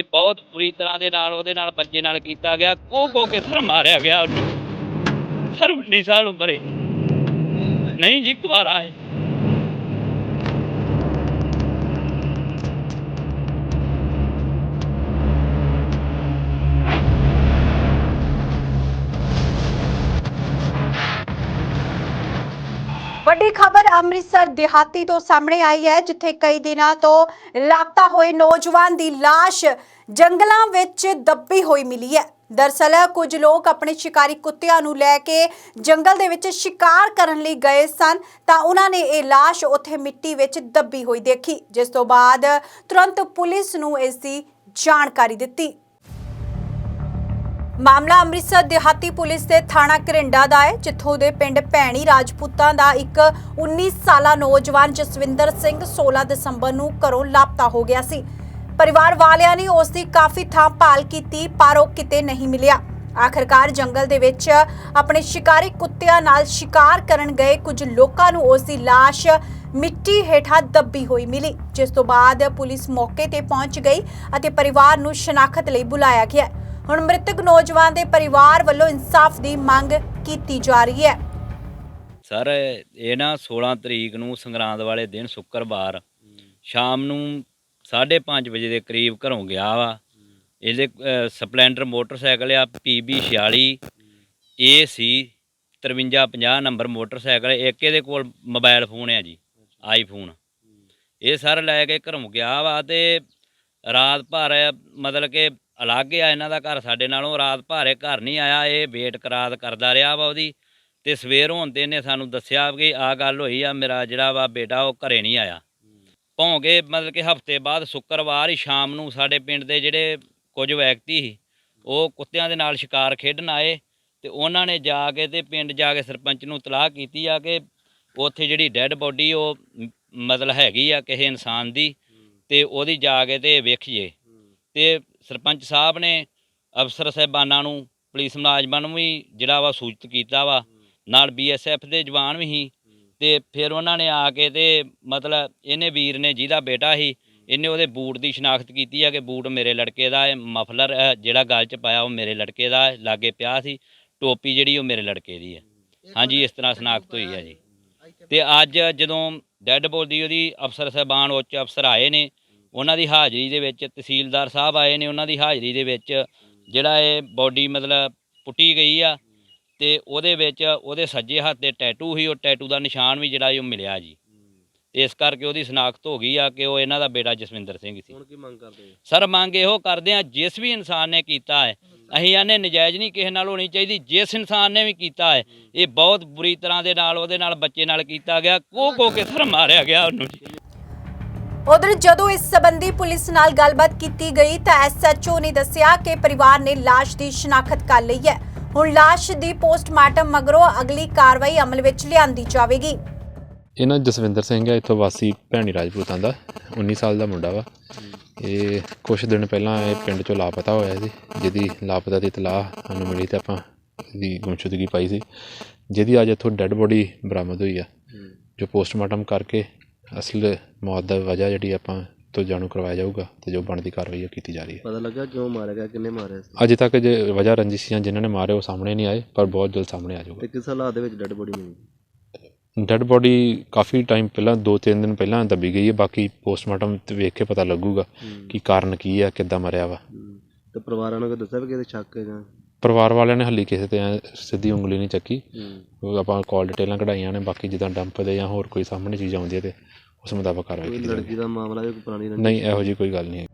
ਇਹ ਬਹੁਤ ਬੁਰੀ ਤਰ੍ਹਾਂ ਦੇ ਨਾਲ ਉਹਦੇ ਨਾਲ ਬੱਚੇ ਨਾਲ ਕੀਤਾ ਗਿਆ। ਕੋ ਕੋ ਕੇ ਸਰ ਮਾਰਿਆ ਗਿਆ ਉਹਨੂੰ। ਸਰ 19 ਸਾਲ ਉਮਰੇ ਨਹੀਂ ਜੀ ਕੁਆਰਾ ਹੈ ਵੱਡੀ ਖਬਰ ਅੰਮ੍ਰਿਤਸਰ ਦਿਹਾਤੀ ਤੋਂ ਸਾਹਮਣੇ ਆਈ ਹੈ, ਜਿੱਥੇ ਕਈ ਦਿਨਾਂ ਤੋਂ ਲਾਪਤਾ ਹੋਏ ਨੌਜਵਾਨ ਦੀ ਲਾਸ਼ ਜੰਗਲਾਂ ਵਿੱਚ ਦੱਬੀ ਹੋਈ ਮਿਲੀ ਹੈ। ਦਰਸਲ ਕੁਝ ਲੋਕ ਆਪਣੇ ਸ਼ਿਕਾਰੀ ਕੁੱਤਿਆਂ ਨੂੰ ਲੈ ਕੇ ਜੰਗਲ ਦੇ ਵਿੱਚ ਸ਼ਿਕਾਰ ਕਰਨ ਲਈ ਗਏ ਸਨ, ਤਾਂ ਉਹਨਾਂ ਨੇ ਇਹ ਲਾਸ਼ ਉੱਥੇ ਮਿੱਟੀ ਵਿੱਚ ਦੱਬੀ ਹੋਈ ਦੇਖੀ, ਜਿਸ ਤੋਂ ਬਾਅਦ ਤੁਰੰਤ ਪੁਲਿਸ ਨੂੰ ਇਸ ਦੀ ਜਾਣਕਾਰੀ ਦਿੱਤੀ। ਮਾਮਲਾ ਅੰਮ੍ਰਿਤਸਰ ਦਿਹਾਤੀ ਪੁਲਿਸ ਦੇ ਥਾਣਾ ਕਰਿੰਡਾ ਦਾ ਹੈ, ਜਿੱਥੋਂ ਦੇ ਪਿੰਡ ਭੈਣੀ ਰਾਜਪੂਤਾਂ ਦਾ ਇੱਕ 19 ਸਾਲਾ ਨੌਜਵਾਨ ਜਸਵਿੰਦਰ ਸਿੰਘ 16 ਦਸੰਬਰ ਨੂੰ ਘਰੋਂ ਲਾਪਤਾ ਹੋ ਗਿਆ ਸੀ। ਪਰਿਵਾਰ ਵਾਲਿਆਂ ਨੇ ਉਸ ਦੀ ਕਾਫੀ ਥਾਂ ਭਾਲ ਕੀਤੀ, ਪਰ ਉਹ ਕਿਤੇ ਨਹੀਂ ਮਿਲਿਆ। ਆਖਰਕਾਰ ਜੰਗਲ ਦੇ ਵਿੱਚ ਆਪਣੇ ਸ਼ਿਕਾਰੀ ਕੁੱਤਿਆਂ ਨਾਲ ਸ਼ਿਕਾਰ ਕਰਨ ਗਏ ਕੁਝ ਲੋਕਾਂ ਨੂੰ ਉਸ ਦੀ ਲਾਸ਼ ਮਿੱਟੀ ਹੇਠਾਂ ਦੱਬੀ ਹੋਈ ਮਿਲੀ, ਜਿਸ ਤੋਂ ਬਾਅਦ ਪੁਲਿਸ ਮੌਕੇ ਤੇ ਪਹੁੰਚ ਗਈ ਅਤੇ ਪਰਿਵਾਰ ਨੂੰ ਸ਼ਨਾਖਤ ਲਈ ਬੁਲਾਇਆ ਗਿਆ। ਹੁਣ ਮ੍ਰਿਤਕ ਨੌਜਵਾਨ ਦੇ ਪਰਿਵਾਰ ਵੱਲੋਂ ਇਨਸਾਫ ਦੀ ਮੰਗ ਕੀਤੀ ਜਾ ਰਹੀ ਹੈ। ਸਰ ਇਹ ਨਾ 16 ਤਰੀਕ ਨੂੰ ਸੰਗਰਾਂਦ ਵਾਲੇ ਦਿਨ ਸ਼ੁੱਕਰਵਾਰ ਸ਼ਾਮ ਨੂੰ 5:30 ਵਜੇ ਦੇ ਕਰੀਬ ਘਰੋਂ ਗਿਆ ਵਾ। ਇਹਦੇ ਅ, ਸਪਲੈਂਡਰ ਮੋਟਰਸਾਈਕਲ ਆ PB 46 AC 5350 ਨੰਬਰ ਮੋਟਰਸਾਈਕਲ ਇੱਕ ਇਹਦੇ ਕੋਲ ਮੋਬਾਈਲ ਫੋਨ ਆ ਜੀ ਆਈਫੋਨ। ਇਹ ਸਰ ਲੈ ਕੇ ਘਰੋਂ ਗਿਆ ਵਾ ਤੇ ਰਾਤ ਭਰ ਮਤਲਬ ਕਿ ਅਲੱਗ ਆ ਇਹਨਾਂ ਦਾ ਘਰ ਸਾਡੇ ਨਾਲੋਂ, ਰਾਤ ਭਾਰੇ ਘਰ ਨਹੀਂ ਆਇਆ, ਇਹ ਵੇਟ ਕਰਾਤ ਕਰਦਾ ਰਿਹਾ ਵਾ ਉਹਦੀ। ਤੇ ਸਵੇਰ ਹੋਣ ਤੇ ਇਹਨੇ ਸਾਨੂੰ ਦੱਸਿਆ ਕਿ ਆ ਗੱਲ ਹੋਈ ਆ, ਮੇਰਾ ਜਿਹੜਾ ਵਾ ਬੇਟਾ ਉਹ ਘਰੇ ਨਹੀਂ ਆਇਆ। ਭੌਂਕੇ ਮਤਲਬ ਕਿ ਹਫ਼ਤੇ ਬਾਅਦ ਸ਼ੁੱਕਰਵਾਰ ਹੀ ਸ਼ਾਮ ਨੂੰ ਸਾਡੇ ਪਿੰਡ ਦੇ ਜਿਹੜੇ ਕੁਝ ਵਿਅਕਤੀ ਸੀ, ਉਹ ਕੁੱਤਿਆਂ ਦੇ ਨਾਲ ਸ਼ਿਕਾਰ ਖੇਡਣ ਆਏ ਤੇ ਉਹਨਾਂ ਨੇ ਜਾ ਕੇ ਤੇ ਪਿੰਡ ਜਾ ਕੇ ਸਰਪੰਚ ਨੂੰ ਤਲਾਹ ਕੀਤੀ ਆ ਕਿ ਉੱਥੇ ਜਿਹੜੀ ਡੈੱਡ ਬੋਡੀ ਉਹ ਮਤਲਬ ਹੈਗੀ ਆ ਕਿਸੇ ਇਨਸਾਨ ਦੀ, ਤੇ ਉਹਦੀ ਜਾ ਕੇ ਤੇ ਵੇਖੀਏ। ਤੇ ਸਰਪੰਚ ਸਾਹਿਬ ਨੇ ਅਫਸਰ ਸਾਹਿਬਾਨਾਂ ਨੂੰ, ਪੁਲਿਸ ਮੁਲਾਜ਼ਮਾਂ ਨੂੰ ਵੀ ਜਿਹੜਾ ਵਾ ਸੂਚਿਤ ਕੀਤਾ ਵਾ। ਨਾਲ ਬੀਐਸਐਫ ਦੇ ਜਵਾਨ ਵੀ ਸੀ ਤੇ ਫਿਰ ਉਹਨਾਂ ਨੇ ਆ ਕੇ ਤੇ ਮਤਲਬ ਇਹਨੇ ਵੀਰ ਨੇ ਜਿਹਦਾ ਬੇਟਾ ਸੀ, ਇਹਨੇ ਉਹਦੇ ਬੂਟ ਦੀ ਸ਼ਨਾਖਤ ਕੀਤੀ ਆ ਕਿ ਬੂਟ ਮੇਰੇ ਲੜਕੇ ਦਾ ਹੈ, ਮਫਲਰ ਜਿਹੜਾ ਗਲ 'ਚ ਪਾਇਆ ਉਹ ਮੇਰੇ ਲੜਕੇ ਦਾ ਹੈ, ਲਾਗੇ ਪਿਆ ਸੀ, ਟੋਪੀ ਜਿਹੜੀ ਉਹ ਮੇਰੇ ਲੜਕੇ ਦੀ ਹੈ। ਹਾਂਜੀ, ਇਸ ਤਰ੍ਹਾਂ ਸ਼ਨਾਖਤ ਹੋਈ ਹੈ ਜੀ। ਤੇ ਅੱਜ ਜਦੋਂ ਡੈੱਡ ਬੋਡੀ ਉਹਦੀ ਅਫਸਰ ਸਾਹਿਬਾਨ ਉੱਚ ਅਫਸਰ ਆਏ ਨੇ ਉਹਨਾਂ ਦੀ ਹਾਜ਼ਰੀ ਦੇ ਵਿੱਚ ਤਹਿਸੀਲਦਾਰ ਸਾਹਿਬ ਆਏ ਨੇ ਉਹਨਾਂ ਦੀ ਹਾਜ਼ਰੀ ਦੇ ਵਿੱਚ ਜਿਹੜਾ ਇਹ ਬੋਡੀ ਮਤਲਬ ਪੁੱਟੀ ਗਈ ਆ ਤੇ ਉਹਦੇ ਵਿੱਚ ਉਹਦੇ ਸੱਜੇ ਹੱਥ ਤੇ ਟੈਟੂ ਸੀ ਉਹ ਟੈਟੂ ਦਾ ਨਿਸ਼ਾਨ ਵੀ ਜਿਹੜਾ ਉਹ ਮਿਲਿਆ ਜੀ। ਇਸ ਕਰਕੇ ਉਹਦੀ ਸ਼ਨਾਖਤ ਹੋ ਗਈ ਆ ਕਿ ਉਹ ਇਹਨਾਂ ਦਾ ਬੇਟਾ ਜਸਵਿੰਦਰ ਸਿੰਘ ਸੀ। ਹੁਣ ਕੀ ਮੰਗ ਕਰਦੇ ਹੋ? ਸਰ ਮੰਗ ਇਹੋ ਕਰਦੇ ਆ ਜਿਸ ਵੀ ਇਨਸਾਨ ਨੇ ਕੀਤਾ ਹੈ ਅਸੀਂ ਆਨੇ ਨਜਾਇਜ਼ ਨਹੀਂ ਕਿਸੇ ਨਾਲ ਹੋਣੀ ਚਾਹੀਦੀ ਜਿਸ ਇਨਸਾਨ ਨੇ ਵੀ ਕੀਤਾ ਹੈ ਇਹ ਬਹੁਤ ਬੁਰੀ ਤਰ੍ਹਾਂ ਦੇ ਨਾਲ ਉਹਦੇ ਨਾਲ ਬੱਚੇ ਨਾਲ ਕੀਤਾ ਗਿਆ ਕੋ ਕੋ ਕੇ ਸਰ ਮਾਰਿਆ ਗਿਆ ਉਹਨੂੰ ਜੀ। ਉਧਰ ਜਦੋਂ ਇਸ ਸੰਬੰਧੀ ਪੁਲਿਸ ਨਾਲ ਗੱਲਬਾਤ ਕੀਤੀ ਗਈ ਤਾਂ ਐਸਐਚਓ ਨੇ ਦੱਸਿਆ ਕਿ ਪਰਿਵਾਰ ਨੇ ਲਾਸ਼ ਦੀ ਸ਼ਨਾਖਤ ਕਰ ਲਈ ਹੈ। ਹੁਣ ਲਾਸ਼ ਦੀ ਪੋਸਟਮਾਰਟਮ ਮਗਰੋਂ ਅਗਲੀ ਕਾਰਵਾਈ ਅਮਲ ਵਿੱਚ ਲਿਆਂਦੀ ਜਾਵੇਗੀ। ਇਹ ਜਸਵਿੰਦਰ ਸਿੰਘ ਹੈ, ਇੱਥੋਂ ਵਾਸੀ ਭੈਣੀ ਰਾਜਪੂਤਾਂ ਦਾ 19 ਸਾਲ ਦਾ ਮੁੰਡਾ ਵਾ। ਇਹ ਕੁਝ ਦਿਨ ਪਹਿਲਾਂ ਇਹ ਪਿੰਡ ਚੋਂ ਲਾਪਤਾ ਹੋਇਆ ਸੀ, ਜਿਹਦੀ ਲਾਪਤਾ ਦੀ ਇਤਲਾਹ ਸਾਨੂੰ ਮਿਲੀ ਤੇ ਆਪਾਂ ਇਹਦੀ ਗੁੰਮਸ਼ੁਦਗੀ ਪਾਈ ਸੀ। ਜਿਹਦੀ ਅੱਜ ਇੱਥੋਂ ਡੈੱਡ ਬੋਡੀ ਬਰਾਮਦ ਹੋਈ ਆ, ਜੋ ਪੋਸਟਮਾਰਟਮ ਕਰਕੇ ਅਸਲ ਮੌਤ ਦਾ ਵਜ੍ਹਾ ਜਿਹੜੀ ਆਪਾਂ ਤੋਂ ਜਾਣੂ ਕਰਵਾਇਆ ਜਾਊਗਾ ਤੇ ਜੋ ਬਣਦੀ ਕਾਰਵਾਈ ਉਹ ਕੀਤੀ ਜਾ ਰਹੀ ਹੈ। ਪਤਾ ਲੱਗਾ ਕਿਉਂ ਮਾਰਿਆ ਗਿਆ ਕਿੰਨੇ ਮਾਰਿਆ ਸੀ? ਅਜੇ ਤੱਕ ਜੇ ਵਜ੍ਹਾ ਰੰਜਿਸ਼ੀਆਂ ਜਿਨ੍ਹਾਂ ਨੇ ਮਾਰੇ ਉਹ ਸਾਹਮਣੇ ਨਹੀਂ ਆਏ ਪਰ ਬਹੁਤ ਜਲਦ ਸਾਹਮਣੇ ਆ ਜਾਊਗਾ। ਤੇ ਕਿਸ ਹਾਲਾਤ ਦੇ ਵਿੱਚ ਡੈੱਡ ਬੋਡੀ ਮਿਲੀ? ਡੈੱਡ ਬੋਡੀ ਕਾਫੀ ਟਾਈਮ ਪਹਿਲਾਂ 2-3 ਦਿਨ ਪਹਿਲਾਂ ਦੱਬੀ ਗਈ ਹੈ ਬਾਕੀ ਪੋਸਟਮਾਰਟਮ ਤੇ ਵੇਖ ਕੇ ਪਤਾ ਲੱਗੂਗਾ ਕਿ ਕਾਰਨ ਕੀ ਹੈ ਕਿੱਦਾਂ ਮਰਿਆ ਵਾ। ਤੇ ਪਰਿਵਾਰਾਂ ਨੂੰ ਕੋਈ ਦੱਸਿਆ ਵੀ ਕਿਤੇ ਸ਼ੱਕ ਹੈ ਜਾਂ? ਪਰਿਵਾਰ ਵਾਲਿਆਂ ਨੇ ਹੱਲੀ ਕਿਸੇ ਤੇ ਐਂ ਸਿੱਧੀ ਉਂਗਲੀ ਨਹੀਂ ਚੱਕੀ। ਹੂੰ। ਉਹ ਆਪਾਂ ਕਾਲ ਡਿਟੇਲਾਂ ਕਢਾਈਆਂ ਨੇ ਬਾਕੀ ਜਿੱਦਾਂ ਡੰਪ ਦੇ ਜਾਂ ਹੋਰ ਕੋਈ ਸਾਹਮਣੇ ਚੀਜ਼ ਆਉਂਦੀ ਹੈ ਤੇ ਉਸ ਮੁਤਾਬਕ ਕਾਰਵਾਈ ਕੋਈ ਕੀਤੀ ਜਾਵੇਗੀ ਲੜਕੀ ਦਾ ਮਾਮਲਾ ਜਾਂ ਕੋਈ ਪੁਰਾਣੀ ਰੰਜਿਸ਼? ਨਹੀਂ ਇਹੋ ਜੀ ਕੋਈ ਗੱਲ ਨਹੀਂ ਹੈ।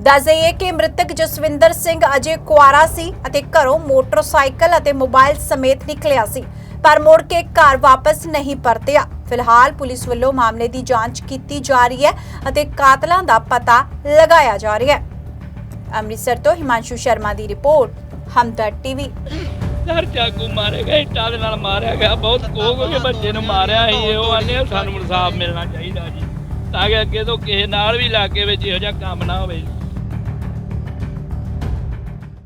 ਦੱਸ ਦਈਏ ਕਿ ਮ੍ਰਿਤਕ ਜਸਵਿੰਦਰ ਸਿੰਘ ਅਜੇ ਕੁਆਰਾ ਸੀ ਅਤੇ ਘਰੋਂ ਮੋਟਰਸਾਈਕਲ ਅਤੇ ਮੋਬਾਈਲ ਸਮੇਤ ਨਿਕਲਿਆ ਸੀ ਪਰ ਮੁੜ ਕੇ ਘਰ ਵਾਪਸ ਨਹੀਂ ਪਰਤਿਆ। ਫਿਲਹਾਲ ਪੁਲਿਸ ਵੱਲੋਂ ਮਾਮਲੇ ਦੀ ਜਾਂਚ ਕੀਤੀ ਜਾ ਰਹੀ ਹੈ ਅਤੇ ਕਾਤਲਾਂ ਦਾ ਪਤਾ ਲਗਾਇਆ ਜਾ ਰਿਹਾ ਹੈ। ਅੰਮ੍ਰਿਤਸਰ ਤੋਂ ਹਿਮਾਂਸ਼ੂ ਸ਼ਰਮਾ ਦੀ ਰਿਪੋਰਟ। ਹਮਦਰਦ ਟੀਵੀ। ਸਰ ਚਾਕੂ ਮਾਰੇ ਗਏ ਇੱਟਾਂ ਦੇ ਨਾਲ ਮਾਰਿਆ ਗਿਆ ਬਹੁਤ ਕੋਹ ਕੇ ਬੱਚੇ ਨੂੰ ਮਾਰਿਆ ਸੀ ਇਹ ਉਹ ਆਨੇ ਸਾਨੂੰ ਇਨਸਾਫ ਮਿਲਣਾ ਚਾਹੀਦਾ ਜੀ। ਤਾਂ ਕਿ ਅੱਗੇ ਤੋਂ ਕਿਸੇ ਨਾਲ ਵੀ ਇਲਾਕੇ ਵਿੱਚ ਇਹੋ ਜਿਹਾ ਕੰਮ ਨਾ ਹੋਵੇ।